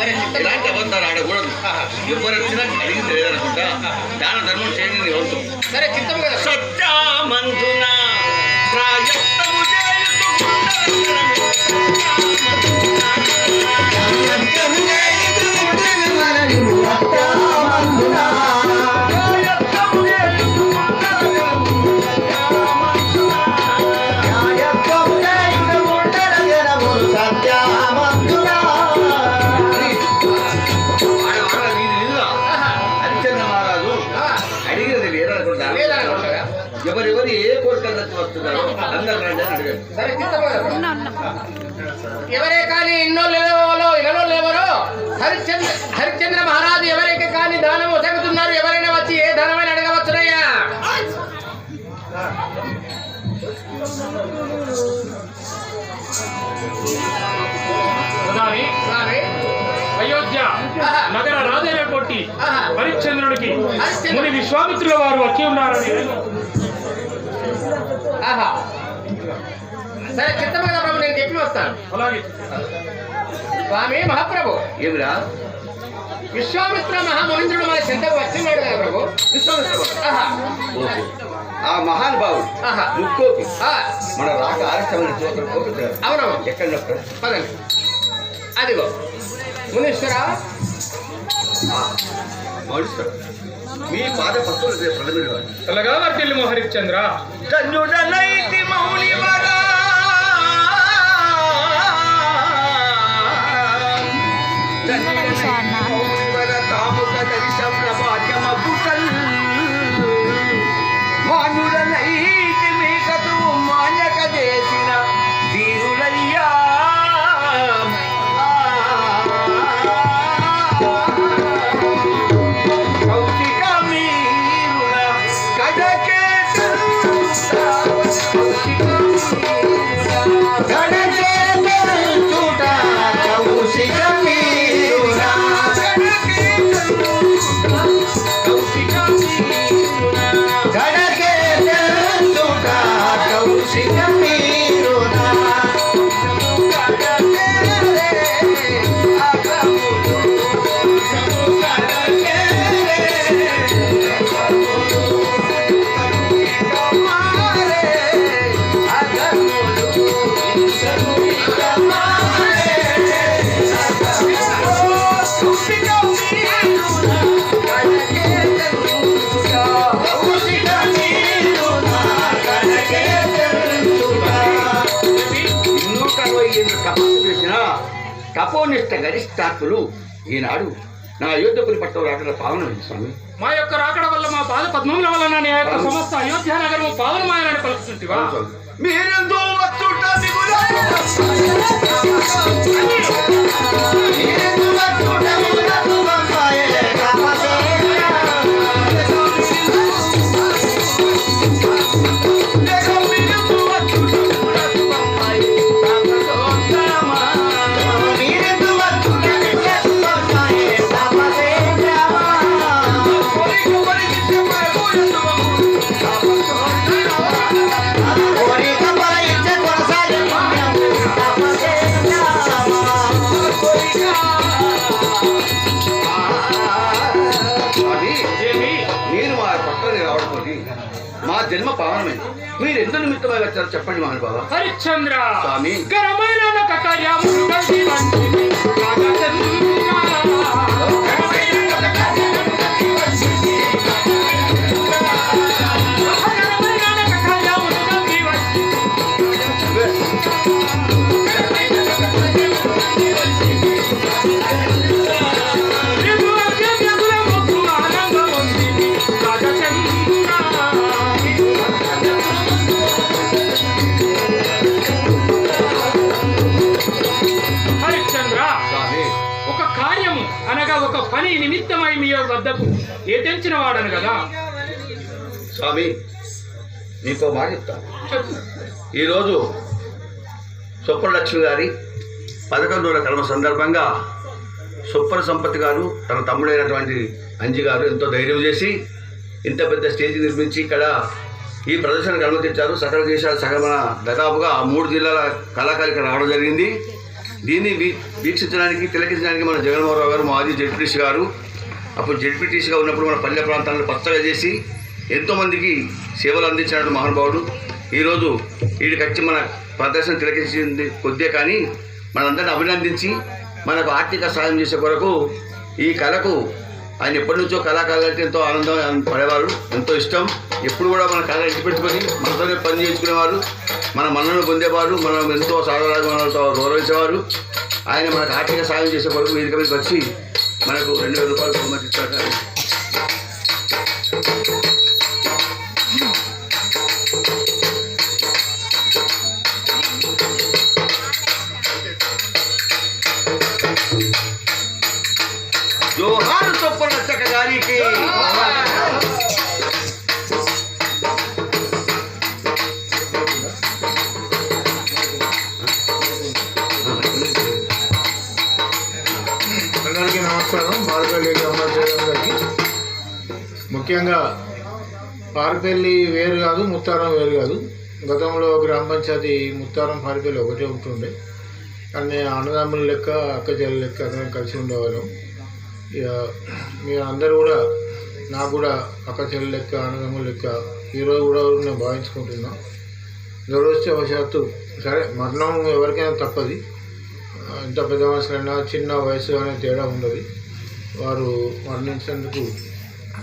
సరే చిత్తం ఇలాంటి అబద్ధాలు ఆడకూడదు ఎవరు వచ్చినా అడిగింది లేదనుకుంటా దాన ధర్మం చేయండి నీ వంతు సరే చిత్తం కదా సత్యామంతున ఎవరే కానీ ఎన్నో లేవలో ఇలలో లేవరో హరిశ్చంద్ర హరిశ్చంద్ర మహారాజు ఎవరైతే కానీ దానం ఒసగుతున్నారు ఎవరైనా వచ్చి ఏ ధనమైన అడగవచ్చునయ్యా అయోధ్య. నగర రాజైన కొట్టి. హరిశ్చంద్రుడికి హరిశ్చంద్రుడు. ముని విశ్వామిత్రుల వారు వచ్చి ఉన్నారని ఆహా సరే చిత్తం కదా ప్రభు నేను చెప్పి వస్తాను. అలాగే. స్వామి మహాప్రభు. ఏమిరా? విశ్వామిత్ర మహామహేంద్రుడు మన చెంతకు వచ్చినాడు కదా ప్రభు? ఓహో. ఆ మహానుభావుడు. ఆ, మన రాక ఆలస్యమైన అవునవును. ఎక్కడ? పదండి. అదిగో. మునీశ్వర. మీ పాద పత్తులు ప్రథమ చల్లగా వర్తిల్లు తపోనిష్ట గరిష్టాత్తులు ఈనాడు నా అయోధ్యపురి పట్టం రాకడ పావనమైంది స్వామి. మా యొక్క రాకడ వల్ల మా పాద పద్మముల వలన నీ యొక్క సమస్త అయోధ్య నగరము పావనమాయాలని పలుకుతుంటివా మీరెంతో Hadi. మీరు మా పట్టణానికి రావడం మా జన్మ పావనమైంది మీరు ఎంత నిమిత్తమై వచ్చారో చెప్పండి మహానుభావ. హరిశ్చంద్ర స్వామి. ఒక కార్యము అనగా ఒక పని నిమిత్తమై మీ వద్దకు ఏ తెంచిన వాడను కదా? స్వామి నీకో మాట చెప్తాను చెప్పు. ఈరోజు సుప్పలక్ష్మి గారి పదకొండు రోజుల కర్మ సందర్భంగా సుప్పల సంపత్ గారు తన తమ్ముడైనటువంటి అంజి గారు ఎంతో ధైర్యం చేసి ఇంత పెద్ద స్టేజ్ నిర్మించి ఇక్కడ ఈ ప్రదర్శనకు అనుమతించారు. సకల దేశాల సగమన దాదాపుగా మూడు జిల్లాల కళాకారులు ఇక్కడ రావడం జరిగింది. దీన్ని వీ- వీక్షించడానికి తిలకించడానికి మన జగన్మోహన్ గారు మాజీ జడ్పీటీసీ గారు అప్పుడు జడ్పీటీసీగా ఉన్నప్పుడు మన పల్లె ప్రాంతాలను పచ్చగా చేసి ఎంతోమందికి సేవలు అందించినట్టు మహానుభావుడు. ఈరోజు వీడికి వచ్చి మన ప్రదర్శన తిలకించింది కొద్దే కానీ మనందరిని అభినందించి మనకు ఆర్థిక సాయం చేసే కొరకు ఈ కళకు ఆయన ఎప్పటి నుంచో కళాకారులంటే ఎంతో ఆనందం పడేవారు ఎంతో ఇష్టం. ఎప్పుడు కూడా మన కళ ఇంటి పెట్టుకొని మనతోనే పని చేయించుకునేవారు మన మన్నను పొందేవారు మనం ఎంతో సాధారణతో మనతో గౌరవించేవారు. ఆయన మనకు ఆర్థిక సాయం చేసే వరకు వేదిక మీదకి వచ్చి మనకు రెండు వేల రూపాయలు బహుమతి ఇచ్చారు. ముఖ్యంగా పారిపల్లి వేరు కాదు ముత్తారం వేరు కాదు. గతంలో గ్రామ పంచాయతీ ముత్తారం పారిపల్లి ఒకటే ఉంటుండే. కానీ అన్నదమ్ముల లెక్క అక్క చెల్లెల లెక్క అందరం కలిసి ఉండేవాళ్ళం. ఇక మీరు అందరూ కూడా నాకు కూడా అక్క చెల్లెల లెక్క అన్నదమ్ముల లెక్క ఈరోజు కూడా నేను భావించుకుంటున్నా. దురదృష్టవశాత్తు సరే మరణం ఎవరికైనా తప్పది. ఎంత పెద్ద మనుషులైనా చిన్న వయసు అనే తేడా ఉండదు. వారు మరణించేందుకు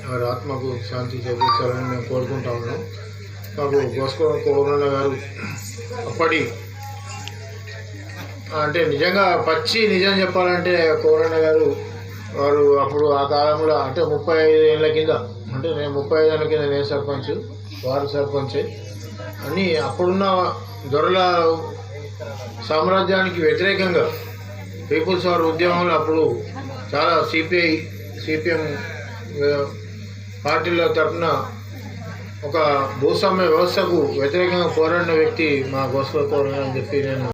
వారి ఆత్మకు శాంతి చేకూర్చాలని మేము కోరుకుంటా ఉన్నాం. మాకు గోస్కో కోరణ గారు అప్పటి అంటే నిజంగా పచ్చి నిజం చెప్పాలంటే కోరన్న గారు వారు అప్పుడు ఆ కాలంలో అంటే ముప్పై ఐదు ఏళ్ళ కింద అంటే నేను ముప్పై ఐదు ఏళ్ళ కింద నేను సర్పంచ్ వారు సర్పంచ్. అని అప్పుడున్న దొరల సామ్రాజ్యానికి వ్యతిరేకంగా పీపుల్స్ వారు ఉద్యమంలో అప్పుడు చాలా సిపిఐ సిపిఎం పార్టీల తరఫున ఒక భూస్వామ్య వ్యవస్థకు వ్యతిరేకంగా పోరాడిన వ్యక్తి మా గోస్వ అని చెప్పి నేను